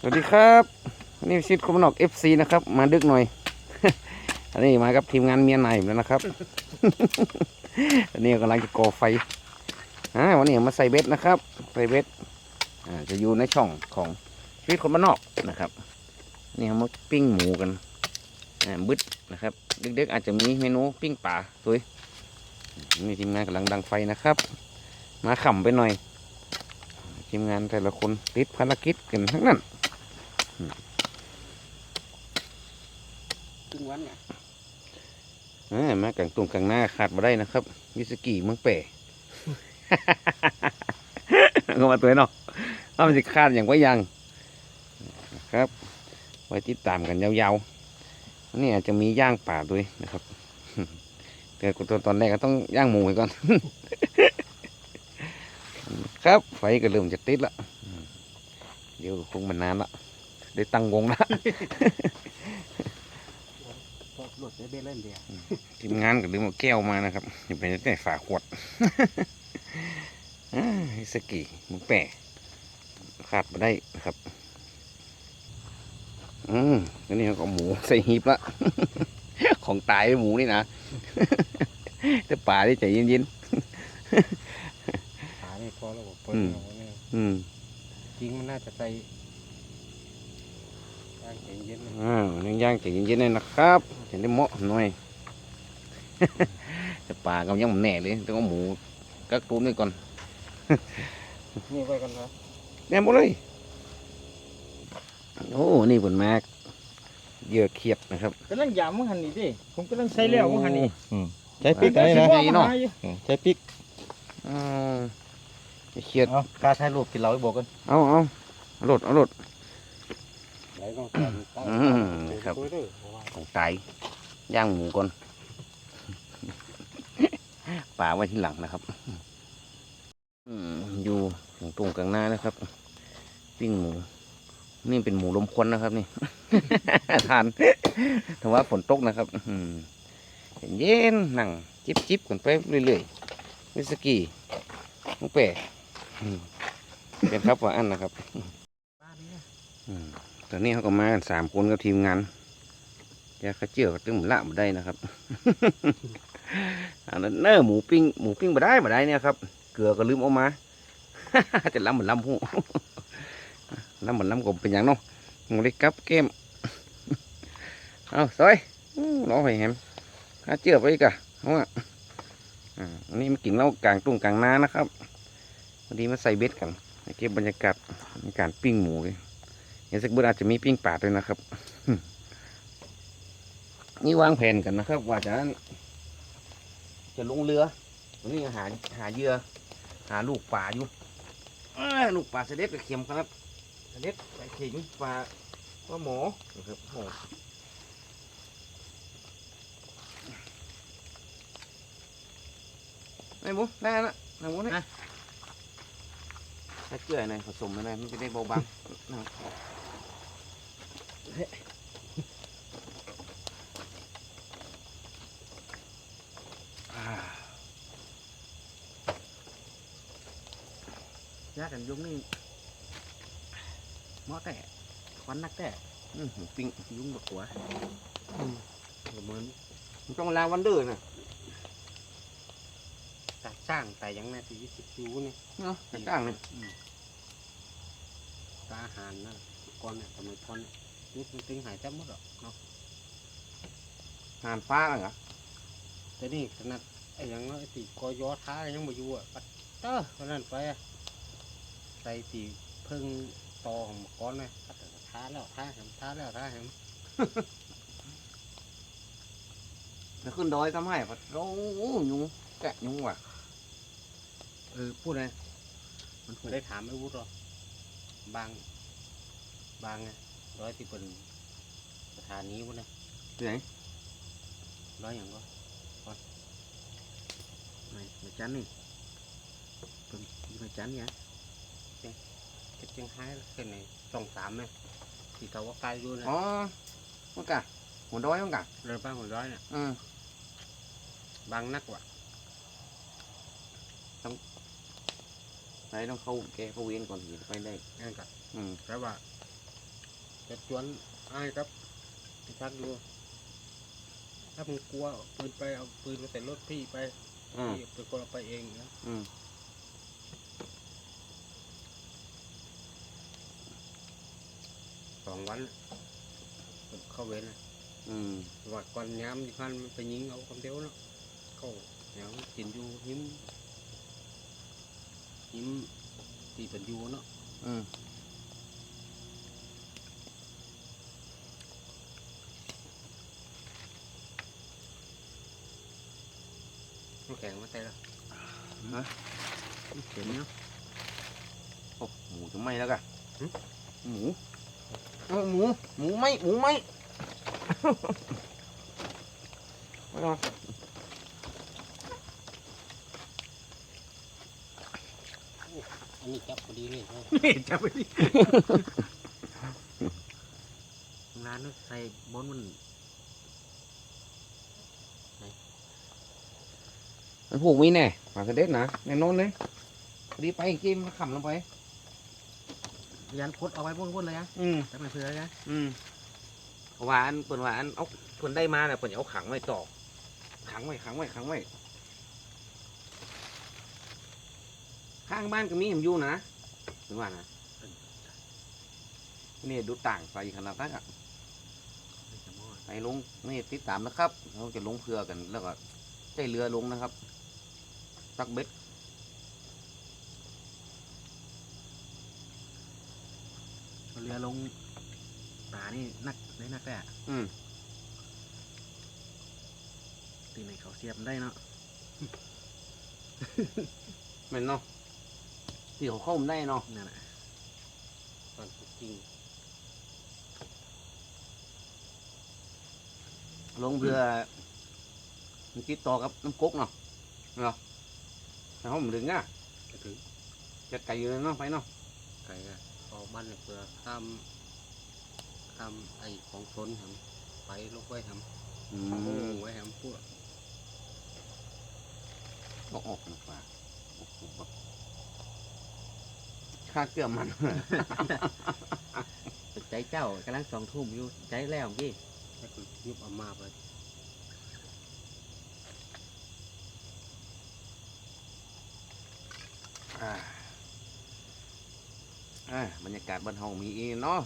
สวัสดีครับนี่ชิดคมนอก FC นะครับ มาดึกหน่อย อันนี้มากับทีมงานเมียนายแล้วนะครับ อันนี้กำลังจะก่อไฟอ่าวันนี้มาใส่เบ็ดนะครับใส่เบ็ดอ่าจะอยู่ในช่องของชีวิตคนบ้านนอกนะครับนี่เรามาปิ้งหมูกันอ่าบึดนะครับเดึกๆอาจจะมีเมนูปิ้งป่าสวยนี่ทีมงานกำลังดังไฟนะครับ มาขำไปหน่อย ทีมงานแต่ละคนติดภารกิจกันทั้งนั้น ครึ่งวันไงอ่ามากลางตรงกลางหน้าขาดมาได้นะครับวิสกี้เมืองเป่ก็มาตัวเนาะว่ามันจะขาดอย่างว่ายังนะครับ ไว้ติดตามกันยาวๆอันนี่อาจจะมีย่างป่าด้วยนะครับแต่ตอนตอนแรกก็ต้องย่างหมูไว้ก่อน ครับไฟก็เริ่มจะติดละเดี๋ยวคงมันนานละได้ตั้งวงละ ดเบ็ดเล่นเดียวทีมงานก็ลืมเอาแก้วมานะครับอย่าไปแต่ฝาขวดฮิสกิมุกแปะขาดมาได้นะครับ อืมแล้วนี่ก็เอาหมูใส่หีบละของตายหมูนี่นะแต่ป่าได้ใจเย็นขานี่พอแล้วผมเปิดอืมจริงมันน่าจะใส่ เย็นๆเลยอ่าย่างๆใจเย็นๆเลยนะครับจะได้เหมาะหน่อยแต่ป่าก็ยังไม่แน่เลยต้องเอาหมูกักตุนไว้ก่อนนี่ไว้กันนะแน่หมดเลยโอ้นี่ผลมากเหยื่อเขียดนะครับกำลังยามมึงหันนี่ดิผมกำลังใส่แล้วมึงหันนี่ใช้ปิกได้ได้นะนะดีเนาะอืมใช้ปิกอืมเขียดเอากล้าถ่ายรูปกินเหล้าให้บอกกันเอาเอาเอาหลดเอาหลด ครับดูด้วยเพราะว่าของไก่ย่างหมูก่อนป่าไว้ที่หลังนะครับอยู่ตรงกลางหน้านะครับ ปิ้งหมู นี่เป็นหมูลมควันนะครับ นี่ทานแต่ว่าฝนตกนะครับเย็นๆนั่งจิบจิบๆกันไปเรื่อยๆวิสกี้มุกเป้อืมเป็นครับว่าอันนะครับบ้านนี้อืม ตอนนี้เขาก็มากันสามคนกับทีมงานยาข้าเจือกตึ้งละมาได้นะครับอันนั้นเนอหมูปิ้งหมูปิ้งมาได้มาได้เนี่ยครับ เกลือก็ลืมเอามาจะล้ำเหมือนล้ำหูล้ำเหมือนล้ำกบเป็นอย่างเนาะหมูเล็กกับเกมเอาซอยน้องไปแฮมข้าเจือไปอีกอะเอาอะอ่าอันนี้มากินเหล้ากลางตุ้งกลางนานะครับวันนี้มาใส่เบ็ดกันให้เก็บบรรยากาศในการปิ้งหมูเลย เห็นสักบุญอาจจะมีปิ้งป่าด้วยนะครับ นี่วางแผนกันนะครับ ว่าจะจะลงเรือวันนี้หาหาเหยื่อหาลูกป่าอยู่เอ้ยลูกป่าเสด็จกับเข็มครับเสด็จไปเข็มป่าปลาหมอนะครับโอ้ไอ้บุได้แล้วนะไอ้บุนี่ถ้าเกลือหน่อยผสมหน่อยมันจะได้เบาบางนะ ยากกันยุงนี่หม้อแต่ควันนักแต่อื้อหือปิ้งยุ่งบักหัวเหมือนมันต้องลาวันเดอร์นะตัดสร้างแต่ยังนาทียี่สิบยูนี่เนาะกลางเลยตาอาหารนะก้อนเนี่ยทำไมก้อนเนี่ย นี่มันติงหายแทบหมดหรอกเนาะหานฟ้าเหรอแต่นี่ขนาดไอ้อยังน้อยตีกอยอท้ายังมาอยู่อะปัดเตอร์วันนั้นไปอะใส่ตีเพิ่งตอของก้อนเลยปัดท้าแล้วท้าแหมท้าแล้วท้าแหมจะขึ้นดอยทำให้ผัดโอ้ยุงแกะยุงว่ะเออพูดเลยมันไม่ได้ถามไอ้วุฒิหรอบาง บางไง ร้อยที่เป็นสถานีวุฒินะที่ไหนร้อยอย่างก็ก่อนไม่ไม่จันนี่เป็นไม่จันเนี่ยเจียงเจียงไฮ้เส้นไหนสองสามไหมที่เขาว่าไกลอยู่นะอ๋อมันกะหัวดอยมันกะเรือบ้านหัวร้อยเนี่ยอืมบางนักว่ะไหนต้องเข้าแกเข้าเวียนก่อนถึงจะไปได้นั่นก็อืมแปลว่า จะชวนไอ้ายครับไปชักดูถ้ามึงกลัวเอาปืนไปเอาปืนมาใส่รถพี่ไปอืม พี่เป็นคนเอาไปเองนะอืมสองวันผมเข้าเวรนะอืมว่าก่อนย้ำที่พันมันไปยิงเอาคำเดียวเนาะเข้าอย่างกินอยู่ยิ้มยิ้มตีเป็นอยู่เนาะอืม น้ำแข็งมาแต่ละฮะเห็นเนาะโอ้หมูจะไหมแล้วกันหึหมูเออหมู หมูไหมหมูไหมไม่ต้องอันนี้จับพอดีเลยเนาะนี่จับไปดิร้านนู้นใส่บนมัน มัน ผูกมีแน่ปลากระเด็ดนะแน่นอนเลยดีไปกินมาขำลงไปยันพดเอาไว้บนๆเลยอะอืมแต่ไม่เผื่อนะอืมเพราะว่าอันเปิ่นว่าอันเอาเปิ่นได้มาเนี่ยเปิ่นจะเอาขังไว้ต่อขังไว้ขังไว้ขังไว้ข้างบ้านก็มีเห็นอยู่นะถึงว่านะนี่ดูต่างใส่ขนาดนั้นอะไปลงนี่ติดตามนะครับเราจะลงเพื่อกันแล้วก็ใจเรือลงนะครับ ตักเบ็ดเรือลงตานี่นักได้นักแต่อืมตีไหนเขาเสียบได้เนาะแม่นเนาะที่เขาเข้ามาได้เนาะนั่นแหละตอนจริงลงเรือมันติดต่อกับน้ำก๊กเนาะเนาะ แต่เขาไม่ถึงอะก็ถึงจะไกลอยู่เลยเนาะไปเนาะไก่อะออกบ้านเนี่ยเพื่อข้ามข้ามไอ้ของชนทำไปลงไว้ทอืำโอ้มไว้ทำพวกก็ออกดีกว่าโอ้โหแบบค่าเกลือมันใจเจ้ากำลังสองทุ่มอยู่ใจแล้วพี่ให้คุณยุบเอามาไป อ่าบรรยากาศบ้านเฮามีอีเนาะ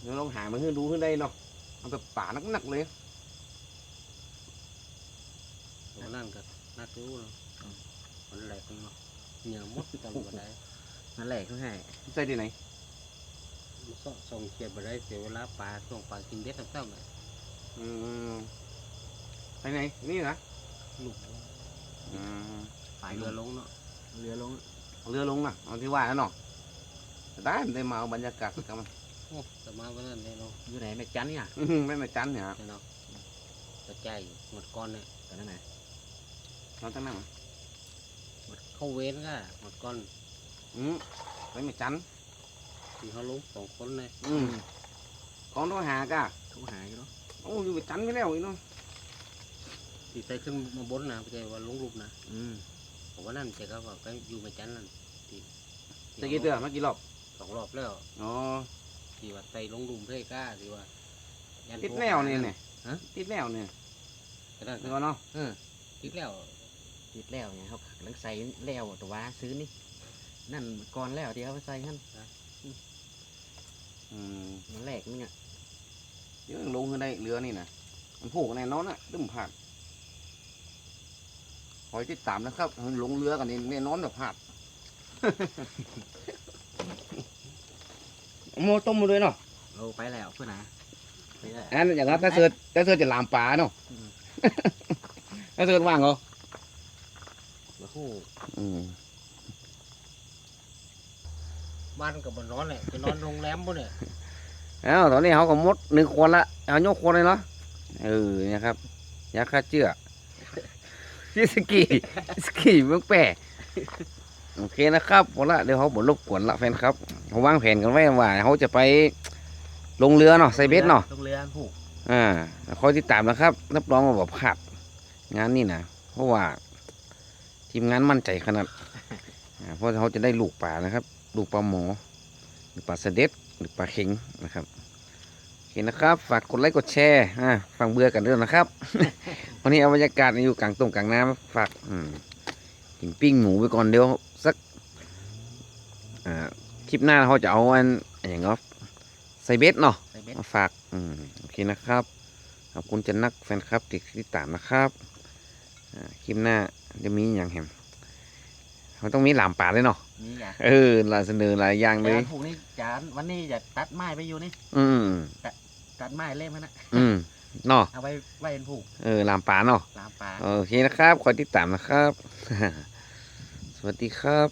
เดี๋ยวลองหามาให้ดูขึ้นได้เนาะ เอาแบบป่านักๆเลยวันนั่นก็นักรู้เนาะมันแหลกเนาะเหนียวมดตลอดได้นั่นแหละเขาให้ใส่ที่ไหนมันก็ส่งเขียดไปได้เสียเวลาปลาส่งปลากินเด็ดทั้งเต้าเลยอืมไปไหน นี่นะ ลูกอืมปลาเรือลงเนาะเรือลงเอาเรือลงนะเอาที่ว่าแล้วเนาะได้มันได้มาเอาบรรยากาศสักกันโอ้แต่มาวันนั้นเลยเนาะอยู่ไหนแม่จันเนี่ยอื้อหือไม่มาจันเนี่ยฮะเนาะกระจายหมดก้อนเนี่ยตอนนั้นไหนเราตั้งนั่งหมดเข้าเว้นก็หมดก้อนอืมไม่มาจันที่เขาลงสองคนเลยอืมของต้องหากะเขาหาอยู่เนาะโอ้อยู่ไปจันไปแล้วอีกเนาะ ที่ใส่ขึ้นมาบนนะไม่ใช่ว่าลงรูปนะอืมผมว่านั่นเจ๊ก็ว่าก็อยู่ไม่จันนั่นที่จะกี่เตือมากี่รอบสองรอบแล้วอ๋อที่ว่าใส่ลงรูปเพื่อก้าที่ว่ายัติดแนวนี่เนี่ยฮะติดแนวเนี่ยก็นั่นเดี๋ยวก่อนเนาะเออติดแล้วติดแล้วเนี่ยเขากำลังใส่แล้วแต่ว่าซื้อนี่ นั่นก่อนแล้วที่เขาไปใส่หั่นอืมมันแหลกนึงอะเดี๋ยวลงขึ้นได้เรือนี่นะมันผูกแน่นอนอะตึ้มผ่านค อยติดตามนะครับลงเรือกันนี่แน่นอนแบบผ่านโมต้มมาด้วยเนาะเราไปแล้วเพื่อนนะไปแล้วอันอย่างนั้นถ้าเสือถ้าเสือจะลามปลาเนาะอืมถ้าเสือว่างเหรอโอ้โหอืมบ้านกับบนนอนเลยจะนอนโรงแรมปุ่นเนี่ยเอ้าตอนนี้เขาก็มดหนึ่งคนละเอายกคนเลยเนาะเออเนี่ยครับยาฆ่าเชื้อ ชิสกีสกีเมืองแปะโอเคนะครับพอละเดี๋ยวเขาบ่รบกวนละแฟนครับเขาวางแผนกันไว้ว่าเขาจะไปลงเรือเนาะใส่เบ็ดเนาะลงเรือผูกอ่าคอยติดตามนะครับรับรองว่าแบบพลาดงานนี่นะเพราะว่า ทีทีมงานมั่นใจขนาดอ่าเพราะเขาจะได้ลูกป่านะครับ ลูกปลาหมอหรือปลาเสด็จหรือปลาเข็งนะครับโอเคนะครับ ฝากกดไลค์กดแชร์อ่าฟังเบื่อกันด้วยนะครับ วันนี้เอาบรรยากาศอยู่กลางตรงกลางน้ำฝากอืมกินปิ้งหมูไปก่อนเดี๋ยวสักอ่าคลิปหน้าเขาจะเอาอันอันอย่างเนาะใส่เบ็ดเนาะใส่เบ็ดมาฝากอืมโอเคนะครับขอบคุณจันนักแฟนคลับที่ติดตามนะครับอ่าคลิปหน้าจะมีอย่างแหมมันต้องมีหลามป่าเลยเนาะนี่อย่าเออหลายเสนอหลายอย่างเลยจานผูกนี่จานวันนี้อยากตัดไม้ไปอยู่นี่ อืม ตัดไม้เล่มมันนะอืมเนาะเอาไว้ไว้เป็นผูกเออหลามป่าเนาะลามปลาโอเคนะครับขอติดตามนะครับ สวัสดีครับ